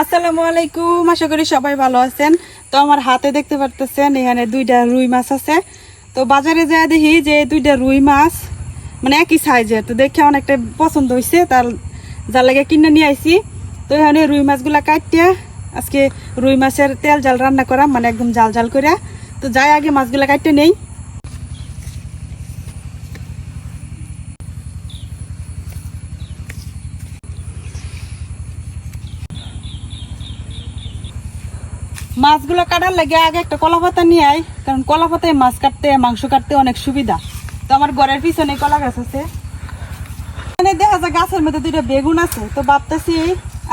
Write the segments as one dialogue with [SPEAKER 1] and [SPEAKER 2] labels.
[SPEAKER 1] আসসালামু আলাইকুম, আশা করি সবাই ভালো আছেন। তো আমার হাতে দেখতে পারতেছেন, এখানে দুইটা রুই মাছ আছে। তো বাজারে যায় দেখি যে দুইটা রুই মাছ মানে একই সাইজের তো দেখে অনেকটা পছন্দ হয়েছে তার যার লাগে কিনে নিয়ে আইছি। তো এখানে রুই মাছগুলা কাটিয়া আজকে রুই মাছের তেল জাল রান্না করা মানে একদম জাল জাল করে তো যাই আগে মাছগুলা কাটতে নেই। মাছগুলো কাটার লাগে আগে একটা কলা পাতা নিয়ে আই কারণ কলা পাতায় মাছ কাটতে, মাংস কাটতে অনেক সুবিধা। তো আমার ঘরের পিছনে কলা গাছ আছে। এখানে দেখা যায় গাছের মধ্যে দুইটা বেগুন আছে। তো ভাবতেছি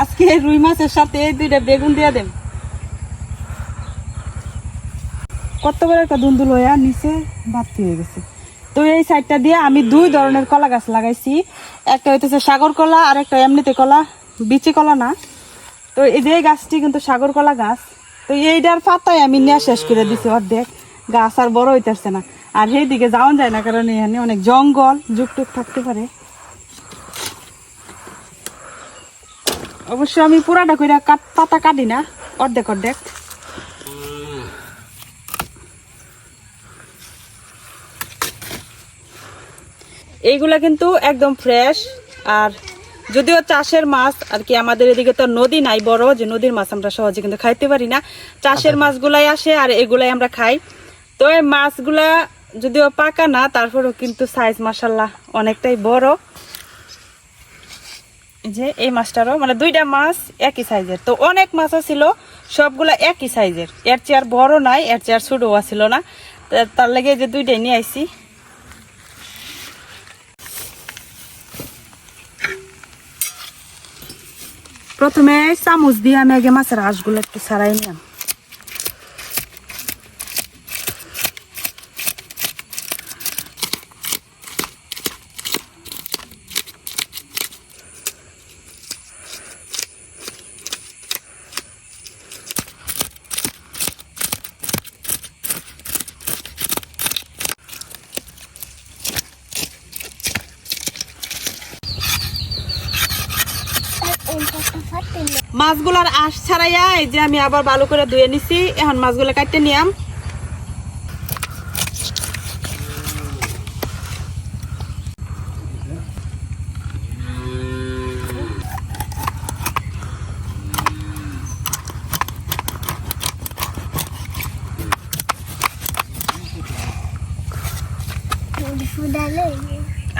[SPEAKER 1] আজকে রুই মাছের সাথে দুইটা বেগুন দিয়ে দেন কত বড় একটা দুন্দুল হইয়া নিচে বাড়তি হয়ে গেছে। তো এই সাইডটা দিয়ে আমি দুই ধরনের কলা গাছ লাগাইছি। একটা হইতেছে সাগর কলা, আর একটা এমনিতে কলা, বিচি কলা না। তো এই যে গাছটি কিন্তু সাগর কলা গাছ। তো এইটার পাতায় আমি নিয়ে শেষ করে দিছি অর্ধেক। গাছ আর বড় হইতেছে না। আর সেই দিকে যাওয়া যায় না কারণ এখানে অনেক জঙ্গল যুগ টুক থাকতে পারে। অবশ্য আমি পুরাটা করে পাতা কাটি না, অর্ধেক অর্ধেক। এইগুলা কিন্তু একদম ফ্রেশ আর যদিও চাষের মাছ আর কি আমাদের এদিকে তো নদী নাই বড় যে নদীর মাছ আমরা সহজে কিন্তু খাইতে পারি না। চাষের মাছগুলাই আসে আর এগুলাই আমরা খাই। তো এই মাছগুলা যদিও পাকা না তারপরেও কিন্তু সাইজ মাসাল্লাহ অনেকটাই বড়। যে এই মাছটারও মানে দুইটা মাছ একই সাইজের তো অনেক মাছও ছিল সবগুলা একই সাইজের এর চেয়ার বড় নাই এর চেয়ার ছোটও ছিল না। তার লাগে যে দুইটাই নিয়ে আইছি। প্রথমে চামচ দিয়ে আমি আগে মাছের আঁশগুলো একটু ছাড়াই নিলাম মাছগুলার আঁশ ছাড়াইয়া এই যে আমি আবার ভালো করে ধুয়ে নিছি। এখন মাছগুলো কাটতে নিয়াম।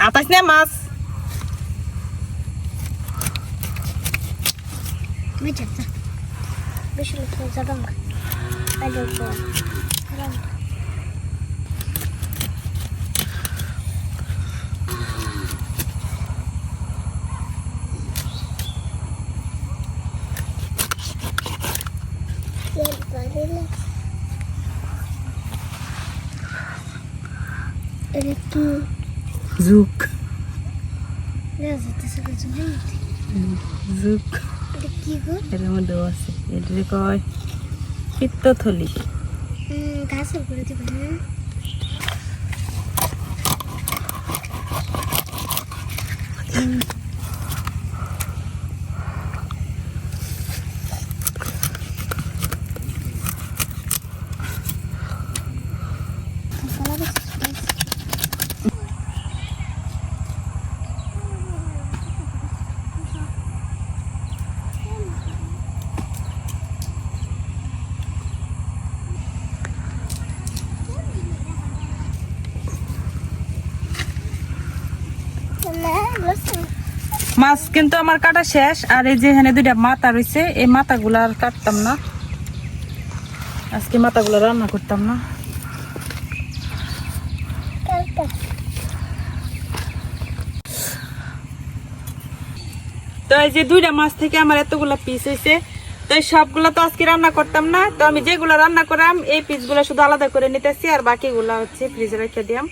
[SPEAKER 1] আতাস না মাছ।
[SPEAKER 2] Вытянется. Вышел за рамку. А
[SPEAKER 1] другой.
[SPEAKER 2] Рамка. Ритм. Звук. Да,
[SPEAKER 1] это
[SPEAKER 2] ты Звук.
[SPEAKER 1] এর মধ্যেও আছে। এটাকে কয়? পিত্তথলি।
[SPEAKER 2] ঘাসের করে দিবেন হ্যাঁ?
[SPEAKER 1] মাছ কিন্তু আমার কাটা শেষ, আর এই যে এখানে দুইটা মাথা রয়েছে, এই মাথাগুলো আর কাটতাম না। আজকে মাথাগুলো রান্না করতাম না। তো এই যে দুইটা মাছ থেকে আমার এতগুলা পিস হয়েছে তো সবগুলা তো আজকে রান্না করতাম না। তো আমি যেগুলো রান্না করাম, এই পিসগুলো শুধু আলাদা করে নিতেছি, আর বাকিগুলা হচ্ছে ফ্রিজে রেখে দিয়াম।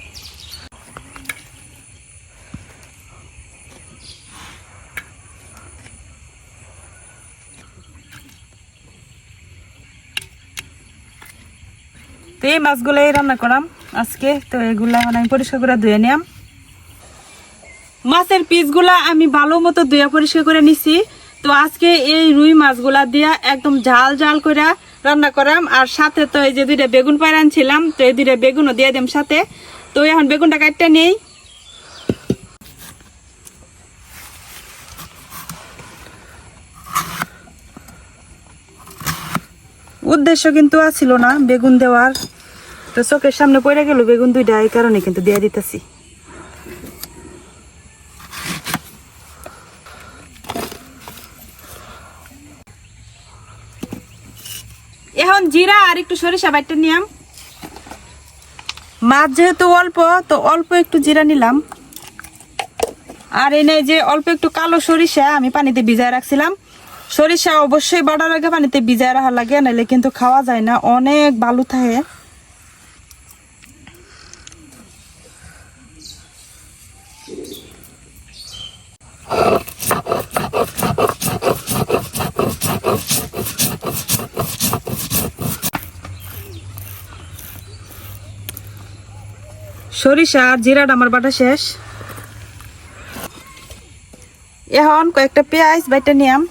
[SPEAKER 1] এই মাছগুলাই রান্না করাম আজকে। তো এগুলা মানে আমি পরিষ্কার করে ধুয়ে নিলাম মাছের পিসগুলা আমি ভালো মতো ধুয়ে পরিষ্কার করে নিছি। তো আজকে এই রুই মাছগুলা দিয়া একদম ঝাল ঝাল করে রান্না করাম। আর সাথে তো এই যে দুইটা বেগুন পাইরা আনছিলাম, তো এই দুইটা বেগুনও দিয়ে দিম সাথে। তো এখন বেগুনটা কাটতে নেই। উদ্দেশ্য কিন্তু আছিল না বেগুন দেওয়ার। তো চোখের সামনে পড়ে গেল বেগুন দুইটা, এই কারণে কিন্তু দিয়ে দিতেছি। এখন জিরা আর একটু সরিষা বাইটটা নিলাম মাছ যেহেতু অল্প, তো অল্প একটু জিরা নিলাম। আর এনে যে অল্প একটু কালো সরিষা আমি পানিতে ভিজায় রাখছিলাম। সরিষা অবশ্যই বাটার আগে পানিতে ভিজায় রাখা লাগে নাহলে কিন্তু খাওয়া যায় না। অনেক বালু থাকে। সরিষা আর জিরাটা আমার বাটা শেষ। এখন কয়েকটা পেঁয়াজ বাইটা নিয়াম।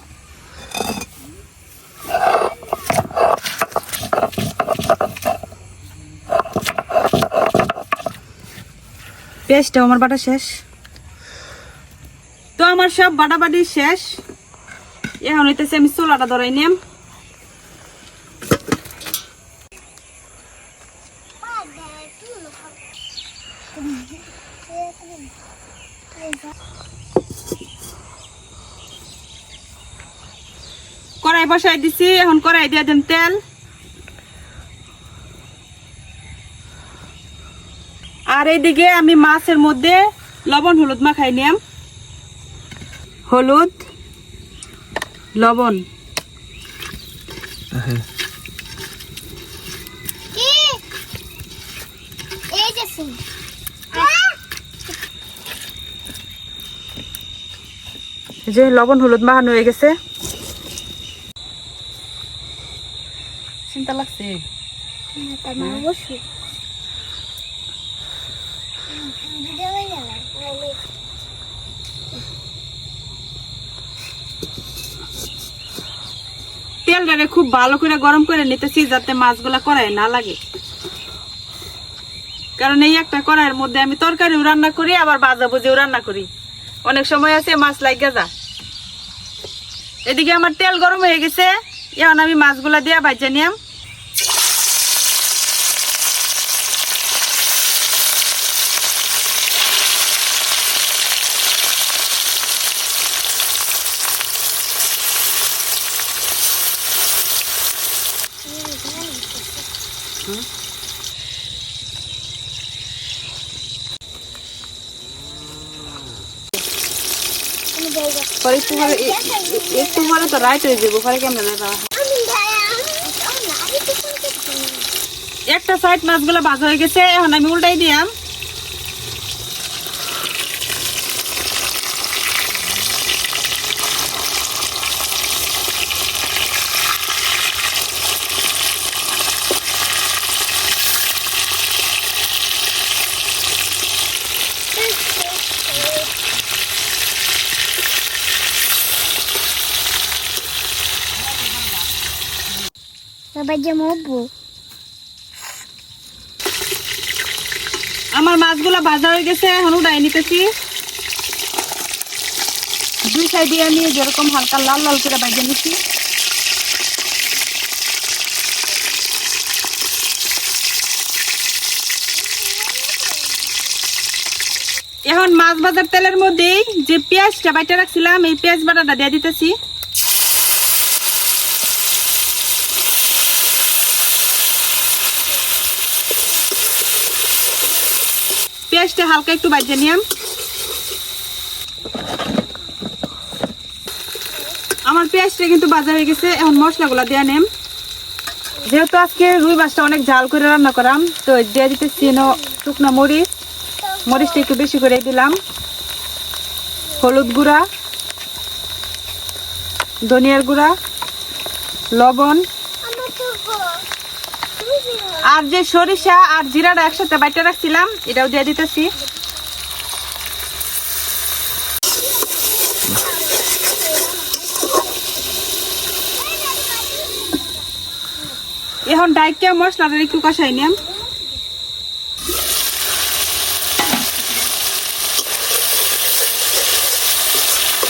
[SPEAKER 1] পেঁয়াজটা আমার বাটা শেষ। তো আমার সব বাটাবাটি শেষ। এখন হইতেছে আমি চোলাটা ধরাই নিয়াম। কড়াই বসাই দিছি এখন কড়াই দিয়ে দেন তেল। আর এইদিকে আমি মাছের মধ্যে লবণ হলুদ মাখাই নিয়াম। হলুদ লবণ।
[SPEAKER 2] কি? এই যে সিং
[SPEAKER 1] এই যে লবণ হলুদ মাখানো হয়ে গেছে। চিন্তা লাগছে? তেলটারে খুব ভালো করে গরম করে নিতেছি যাতে মাছগুলা করাই না লাগে। কারণ এই একটা কড়াইয়ের মধ্যে আমি তরকারিও রান্না করি, আবার বাজা ভুজিও রান্না করি। অনেক সময় আছে, মাছ লাগে যা। এদিকে আমার তেল গরম হয়ে গেছে, এখন আমি মাছগুলা দিয়া ভাজা নিয়াম
[SPEAKER 2] আমি যাইবা
[SPEAKER 1] পরে একটু পরে তো রাইট হয়ে যাব পরে কেমন
[SPEAKER 2] করছি।
[SPEAKER 1] একটা সাইড মাছগুলো ভাজা হয়ে গেছে এখন আমি উল্টাই দিয়াম। আমার মাছগুলো ভাজা হয়ে গেছে, এখন উঠাই নিতেছি। দুই সাইডে আমি যেরকম হালকা লাল লাল করে ভাজা নিচ্ছি এখন মাছ ভাজার তেলের মধ্যেই যে পেঁয়াজটা বাইটা রাখছিলাম, এই পেঁয়াজ বাটাটা দিয়ে দিতেছি। পেঁয়াজটা হালকা একটু বাজে নিয়াম আমার পেঁয়াজটা কিন্তু বাজা হয়ে গেছে, এখন মশলাগুলো দিয়ে নেম যেহেতু আজকে রুই মাছটা অনেক ঝাল করে রান্না করাম, তো দিয়ে দিতে চিনো শুকনো মরিচ। মরিচটা একটু বেশি করে দিলাম। হলুদ গুঁড়া, ধনিয়ার গুঁড়া, লবণ। আর যে সরিষা আর জিরাটা একসাথে বাইটা রাখছিলাম, এটাও দিয়ে দিতেছি। এখন ডাইকে মশলাটা একটু কষাই নিলাম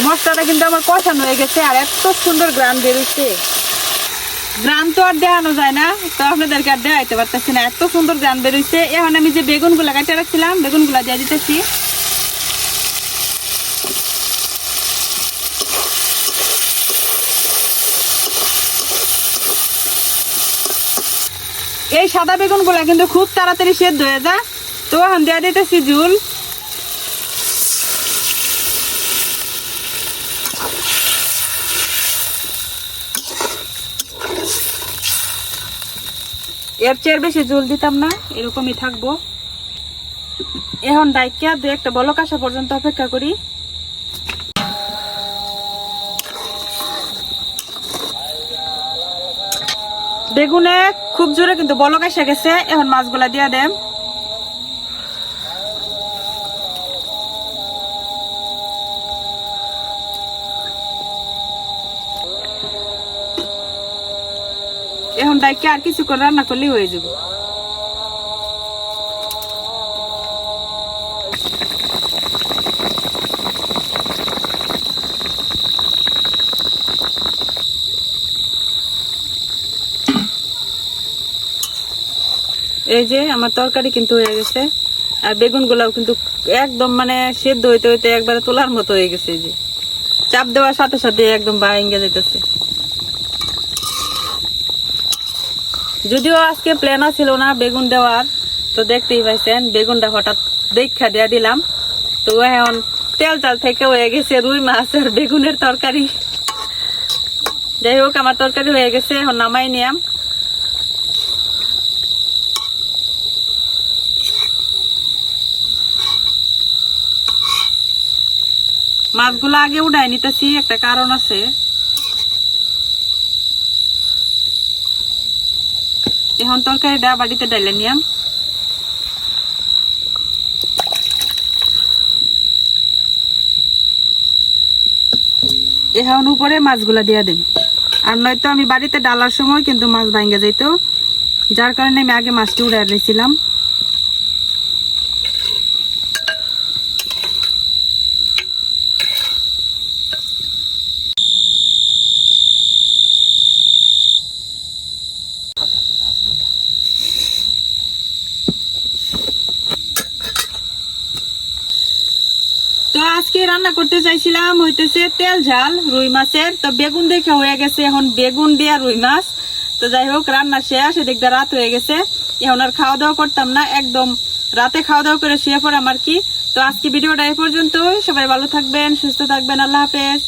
[SPEAKER 1] মশলাটা কিন্তু আমার কষানো হয়ে গেছে আর এত সুন্দর গ্রাম বেরোচ্ছে গ্রাম তো আর দেখানো যায় না, তো আপনাদেরকে আর দেখাইতে পারতেছি না। এত সুন্দর গ্রাম বেরোচ্ছে এখন আমি যে বেগুনগুলা কাটে রাখছিলাম বেগুনগুলা দিয়ে দিতেছি। এই সাদা বেগুনগুলা কিন্তু খুব তাড়াতাড়ি সেদ্ধ হয়ে যায়। তো এখন দিয়ে দিতেছি ঝুল। এর চেয়ে বেশি জল দিতাম না, এরকমই থাকব। এখন ডাইকিয়া দু একটা বলক আসা পর্যন্ত অপেক্ষা করি। বেগুনে খুব জোরে কিন্তু বলক এসে গেছে, এখন মাছগুলা দিয়া দেম। ডাইকে আর কিছু করে রান্না করলেই হয়ে যাবে। এই যে আমার তরকারি কিন্তু হয়ে গেছে, আর বেগুন গুলাও কিন্তু একদম মানে সেদ্ধ হইতে হইতে একবারে তোলার মতো হয়ে গেছে এই যে। চাপ দেওয়ার সাথে সাথে একদম বাইঙ্গে যেতেছে যদিও আজকে প্ল্যানও ছিল না বেগুন দেওয়ার, তো দেখতেই পাইছেন, বেগুনটা হঠাৎ দেখা দেয়া দিলাম। তো এখন তেল চাল থেকে হয়ে গেছে রুই মাছ আর বেগুনের তরকারি। যাই হোক, আমার তরকারি হয়ে গেছে, এখন নামাই নিয়াম। মাছগুলো আগে উঠাই নিতেছি, একটা কারণ আছে। এখন তরকারিটা বাড়িতে ডাইলে নিয়াম। এখন উপরে মাছগুলা দিয়া দিন আর নয়তো আমি বাড়িতে ডালার সময় কিন্তু মাছ ভাঙ্গে যাইতো। যার কারণে আমি আগে মাছটি উড়াই রেছিলাম তো রান্না করতে চাইছিলাম হইতেছে তেল ঝাল, রুই মাছের। তো বেগুন দেখে হয়ে গেছে, এখন বেগুন দিয়া রুই মাছ। তো যাই হোক, রান্না শেষ এদিকটা রাত হয়ে গেছে। এখন আর খাওয়া দাওয়া করতাম না, একদম রাতে খাওয়া দাওয়া করে শুয়ে পড়াম আর কি। তো আজকে ভিডিওটা এই পর্যন্তই। সবাই ভালো থাকবেন, সুস্থ থাকবেন, আল্লাহ হাফেজ।